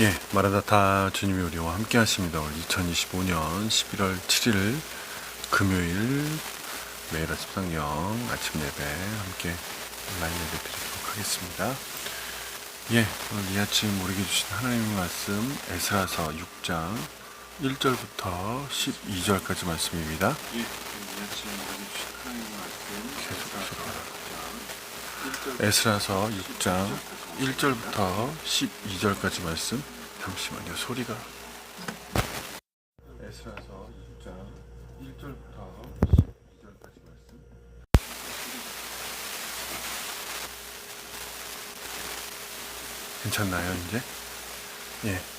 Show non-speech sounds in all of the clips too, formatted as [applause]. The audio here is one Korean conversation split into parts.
예, 마라다타 주님이 우리와 함께 하십니다. 오늘 2025년 11월 7일 금요일 매일 아침 상영 아침 예배 함께 온라인 예배 드리도록 하겠습니다. 예, 오늘 이 아침 우리에게 주신 하나님의 말씀 에스라서 6장 1절부터 12절까지 말씀입니다. 예, 오늘 이 아침 우리에게 주신 하나님의 말씀 계속 에스라서 6장 1절부터 12절까지 말씀 잠시만요 소리가 에스라서 6장 1절부터 12절까지 말씀 괜찮나요 이제? 예.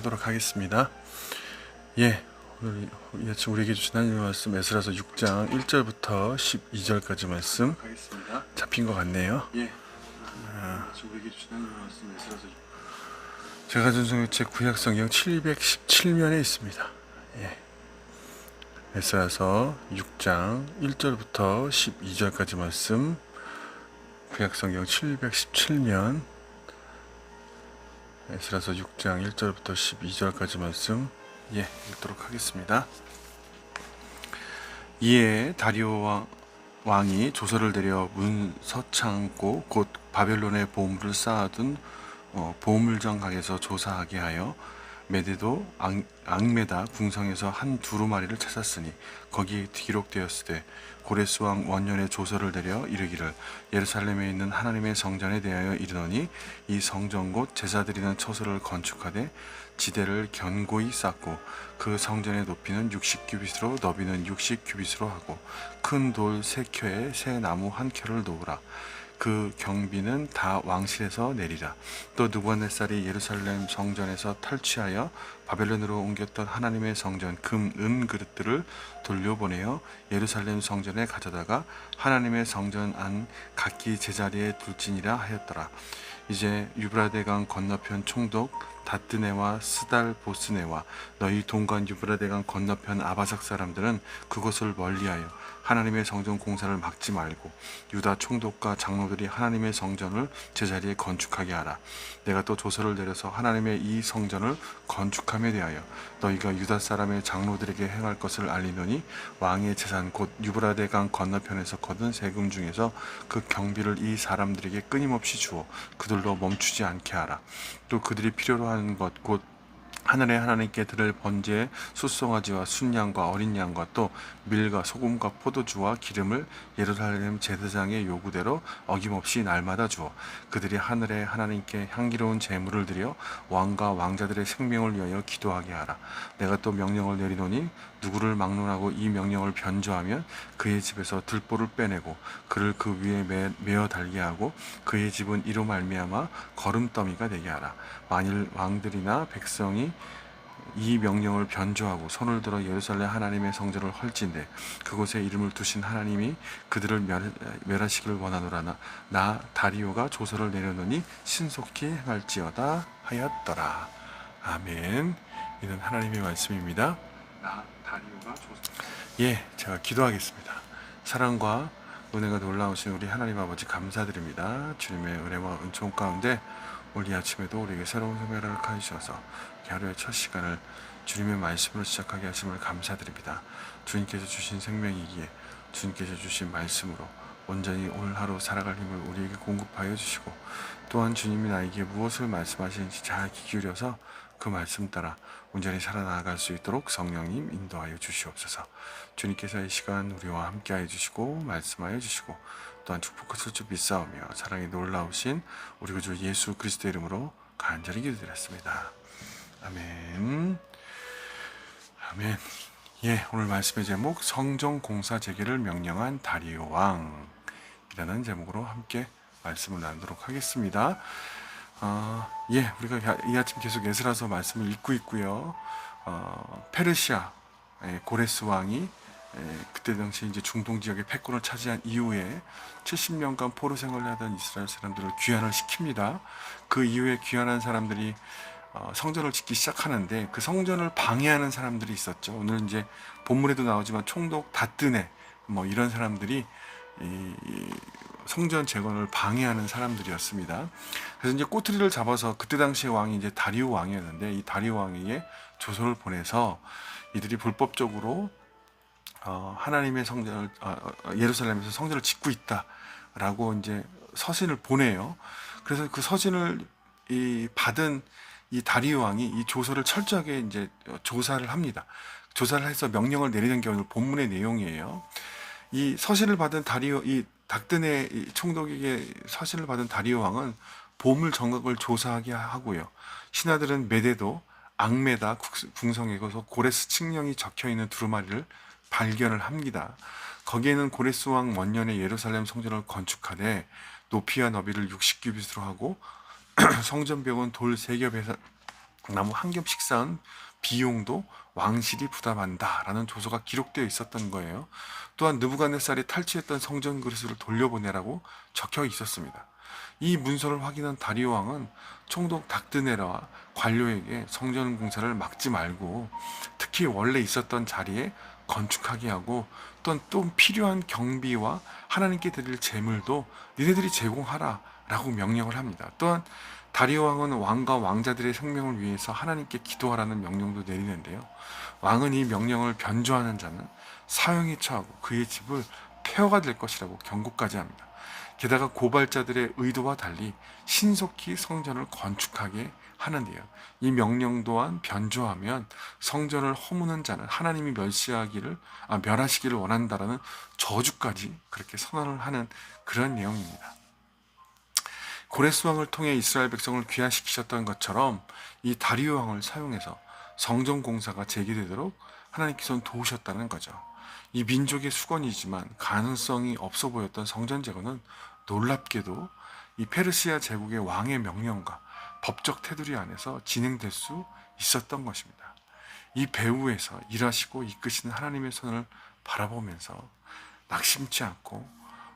하도록 하겠습니다. 예. 오늘 아침 우리에게 주신 하나님의 말씀 에스라서 6장 1절부터 12절까지 말씀 잡힌 것 같네요. 예. 에스라서 제가 성경책 구약성경 717면에 있습니다. 예. 에스라서 6장 1절부터 12절까지 말씀 구약성경 717면 에스라서 6장 1절부터 12절까지 말씀 예 읽도록 하겠습니다. 이에 다리오 왕- 왕이 조서를 내려 문서창고 곧 바벨론의 보물을 쌓아둔 어, 보물정각에서 조사하게 하여 메데도 앙, 앙메다 궁성에서 한 두루마리를 찾았으니 거기 기록되었으되 고레스 왕 원년에 조서를 내려 이르기를 예루살렘에 있는 하나님의 성전에 대하여 이르노니 이 성전 곧 제사드리는 처소를 건축하되 지대를 견고히 쌓고 그 성전의 높이는 60규빗으로 너비는 60규빗으로 하고 큰 돌 세 켜에 새 나무 한 켜를 놓으라 그 경비는 다 왕실에서 내리라. 또 누구네살이 예루살렘 성전에서 탈취하여 바벨론으로 옮겼던 하나님의 성전 금, 은 그릇들을 돌려보내어 예루살렘 성전에 가져다가 하나님의 성전 안 각기 제자리에 둘지니라 하였더라. 이제 유브라데강 건너편 총독 다뜨네와 스달 보스네와 너희 동간 유브라데강 건너편 아바삭 사람들은 그곳을 멀리하여 하나님의 성전 공사를 막지 말고 유다 총독과 장로들이 하나님의 성전을 제자리에 건축하게 하라. 내가 또 조서를 내려서 하나님의 이 성전을 건축함에 대하여 너희가 유다 사람의 장로들에게 행할 것을 알리노니 왕의 재산 곧 유브라데강 건너편에서 거둔 세금 중에서 그 경비를 이 사람들에게 끊임없이 주어 그들로 멈추지 않게 하라. 또 그들이 필요로 하는 것곧 하늘의 하나님께 들을 번제의 숫송아지와 순양과 어린 양과 또 밀과 소금과 포도주와 기름을 예루살렘 제사장의 요구대로 어김없이 날마다 주어 그들이 하늘의 하나님께 향기로운 제물을 드려 왕과 왕자들의 생명을 위하여 기도하게 하라. 내가 또 명령을 내리노니 누구를 막론하고 이 명령을 변조하면 그의 집에서 들보를 빼내고 그를 그 위에 매, 메어 달게 하고 그의 집은 이로 말미암아 걸음더미가 되게 하라. 만일 왕들이나 백성이 이 명령을 변조하고 손을 들어 예루살렘 하나님의 성전을 헐진대 그곳에 이름을 두신 하나님이 그들을 멸, 멸하시기를 원하노라 나 나 다리오가 조서를 내려놓으니 신속히 행할지어다 하였더라. 아멘. 이는 하나님의 말씀입니다. 나 다리오가 예 제가 기도하겠습니다. 사랑과 은혜가 놀라우신 우리 하나님 아버지 감사드립니다. 주님의 은혜와 은총 가운데 오늘 이 아침에도 우리에게 새로운 생명을 가주셔서 하루의 첫 시간을 주님의 말씀으로 시작하게 하심을 감사드립니다. 주님께서 주신 생명이기에 주님께서 주신 말씀으로 온전히 오늘 하루 살아갈 힘을 우리에게 공급하여 주시고 또한 주님이 나에게 무엇을 말씀하시는지 잘 귀 기울여서 그 말씀 따라 온전히 살아나갈 수 있도록 성령님 인도하여 주시옵소서. 주님께서 이 시간 우리와 함께하여 주시고 말씀하여 주시고 또한 축복하실 줄 믿사오며 사랑이 놀라우신 우리 구주 예수 그리스도 이름으로 간절히 기도드렸습니다. 아멘. 아멘. 예, 오늘 말씀의 제목 성정 공사 재개를 명령한 다리오 왕이라는 제목으로 함께 말씀을 나누도록 하겠습니다. 어, 예, 우리가 이 아침 계속 에스라서 말씀을 읽고 있고요. 어, 페르시아 예, 고레스 왕이 에, 그때 당시 이제 중동 지역의 패권을 차지한 이후에 70년간 포로 생활을 하던 이스라엘 사람들을 귀환을 시킵니다. 그 이후에 귀환한 사람들이 어, 성전을 짓기 시작하는데 그 성전을 방해하는 사람들이 있었죠. 오늘 이제 본문에도 나오지만 총독 다뜨네 뭐 이런 사람들이 이, 이 성전 재건을 방해하는 사람들이었습니다. 그래서 이제 꼬투리를 잡아서 그때 당시의 왕이 이제 다리오 왕이었는데 이 다리오 왕에게 조서를 보내서 이들이 불법적으로 어, 하나님의 성전을 어, 어, 예루살렘에서 성전을 짓고 있다라고 이제 서신을 보내요. 그래서 그 서신을 이 받은 이 다리오 왕이 이 조서를 철저하게 이제 조사를 합니다. 조사를 해서 명령을 내리는 게 오늘 본문의 내용이에요. 이 서신을 받은 다리오 이 닥든의 이 총독에게 서신을 받은 다리오 왕은 보물 정각을 조사하게 하고요. 신하들은 메데도 앙메다 국- 궁성에 거서 고레스 칙령이 적혀 있는 두루마리를 발견을 합니다. 거기에는 고레스 왕 원년에 예루살렘 성전을 건축하되 높이와 너비를 60규빗으로 하고 [clears throat] 성전벽은 돌세 겹에서 나무 한 겹씩 쌓은 비용도 왕실이 부담한다라는 조서가 기록되어 있었던 거예요. 또한 느부갓네살이 탈취했던 성전 그릇을 돌려보내라고 적혀 있었습니다. 이 문서를 확인한 다리오 왕은 총독 닥드네라와 관료에게 성전 공사를 막지 말고 특히 원래 있었던 자리에 건축하게 하고 또한 또 필요한 경비와 하나님께 드릴 재물도 니네들이 제공하라 라고 명령을 합니다. 또한 다리오 왕은 왕과 왕자들의 생명을 위해서 하나님께 기도하라는 명령도 내리는데요. 왕은 이 명령을 변조하는 자는 사형에 처하고 그의 집을 폐허가 될 것이라고 경고까지 합니다. 게다가 고발자들의 의도와 달리 신속히 성전을 건축하게 하는데요. 이 명령 또한 변조하면 성전을 허무는 자는 하나님이 멸시하기를 아, 멸하시기를 원한다라는 저주까지 그렇게 선언을 하는 그런 내용입니다. 고레스 왕을 통해 이스라엘 백성을 귀환시키셨던 것처럼 이 다리오 왕을 사용해서 성전 공사가 재개되도록 하나님께서는 도우셨다는 거죠. 이 민족의 수건이지만 가능성이 없어 보였던 성전 재건은 놀랍게도 이 페르시아 제국의 왕의 명령과 법적 테두리 안에서 진행될 수 있었던 것입니다. 이 배후에서 일하시고 이끄시는 하나님의 손을 바라보면서 낙심치 않고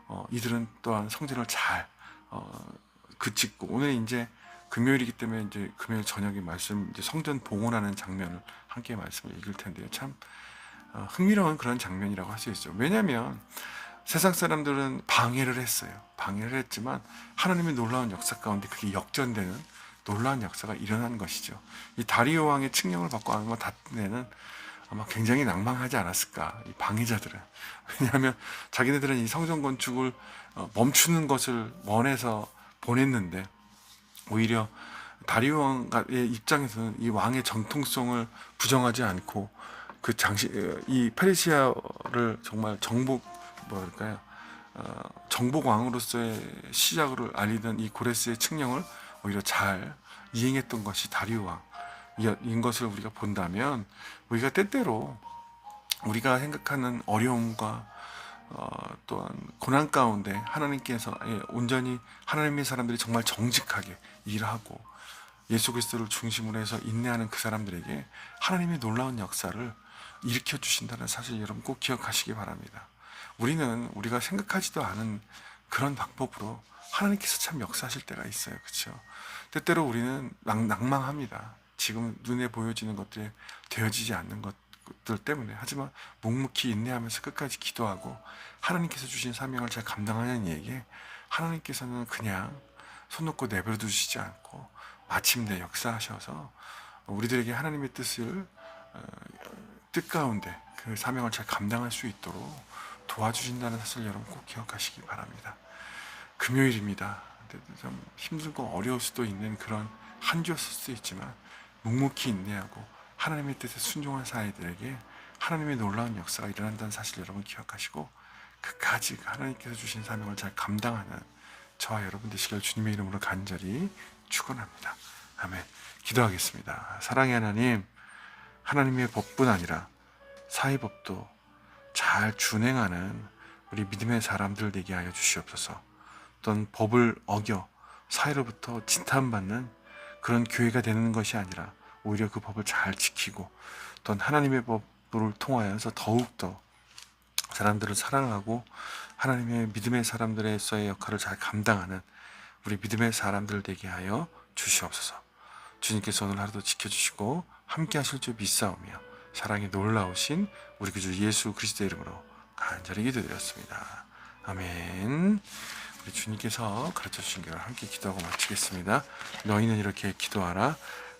어, 이들은 또한 성전을 잘 어, 그짓고 오늘 이제 금요일이기 때문에 이제 금요일 저녁에 말씀 이제 성전 봉헌하는 장면을 함께 말씀을 읽을 텐데요. 참 어, 흥미로운 그런 장면이라고 할 수 있죠. 왜냐하면 세상 사람들은 방해를 했어요. 방해를 했지만 하나님의 놀라운 역사 가운데 그게 역전되는 놀라운 역사가 일어난 것이죠. 이 다리오 왕의 칙령을 받고 아마 다트네는 아마 굉장히 낭망하지 않았을까 이 방해자들은 왜냐하면 자기네들은 이 성전 건축을 어, 멈추는 것을 원해서 보냈는데 오히려 다리오 왕의 입장에서는 이 왕의 정통성을 부정하지 않고 그 장시 어, 이 페르시아를 정말 정복 뭐랄까요? 어, 정복 왕으로서의 시작을 알리던 이 고레스의 칙령을 오히려 잘 이행했던 것이 다리오 왕인 것을 우리가 본다면 우리가 때때로 우리가 생각하는 어려움과 어, 또한 고난 가운데 하나님께서 예, 온전히 하나님의 사람들이 정말 정직하게 일하고 예수 그리스도를 중심으로 해서 인내하는 그 사람들에게 하나님의 놀라운 역사를 일으켜 주신다는 사실 여러분 꼭 기억하시기 바랍니다. 우리는 우리가 생각하지도 않은 그런 방법으로 하나님께서 참 역사하실 때가 있어요. 그렇죠? 때때로 우리는 낭, 낭망합니다. 지금 눈에 보여지는 것들이 되어지지 않는 것 들 때문에 하지만 묵묵히 인내하면서 끝까지 기도하고 하나님께서 주신 사명을 잘 감당하는 이에게 하나님께서는 그냥 손 놓고 내버려 두시지 않고 마침내 역사하셔서 우리들에게 하나님의 뜻을 어, 뜻 가운데 그 사명을 잘 감당할 수 있도록 도와주신다는 사실 여러분 꼭 기억하시기 바랍니다. 금요일입니다. 좀 힘들고 어려울 수도 있는 그런 한 주였을 수도 있지만 묵묵히 인내하고 하나님의 뜻에 순종한 사이들에게 하나님의 놀라운 역사가 일어난다는 사실 여러분 기억하시고 그까지 하나님께서 주신 사명을 잘 감당하는 저와 여러분 되시길 주님의 이름으로 간절히 축원합니다. 아멘. 기도하겠습니다. 사랑의 하나님, 하나님의 법뿐 아니라 사회법도 잘 준행하는 우리 믿음의 사람들 되게 하여 주시옵소서. 어떤 법을 어겨 사회로부터 진탄받는 그런 교회가 되는 것이 아니라 오히려 그 법을 잘 지키고 어떤 하나님의 법을 통하여서 더욱더 사람들을 사랑하고 하나님의 믿음의 사람들에서의 역할을 잘 감당하는 우리 믿음의 사람들 되게 하여 주시옵소서. 주님께서 오늘 하루도 지켜주시고 함께 하실 줄 믿사오며 사랑이 놀라우신 우리 구주 예수 그리스도의 이름으로 간절히 기도드렸습니다. 아멘. 우리 주님께서 가르쳐 주신 대로 함께 기도하고 마치겠습니다. 너희는 이렇게 기도하라.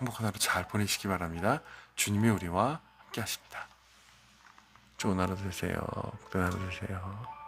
행복한 하루 잘 보내시기 바랍니다. 주님이 우리와 함께 하십니다. 좋은 하루 되세요. 복된 하루 되세요.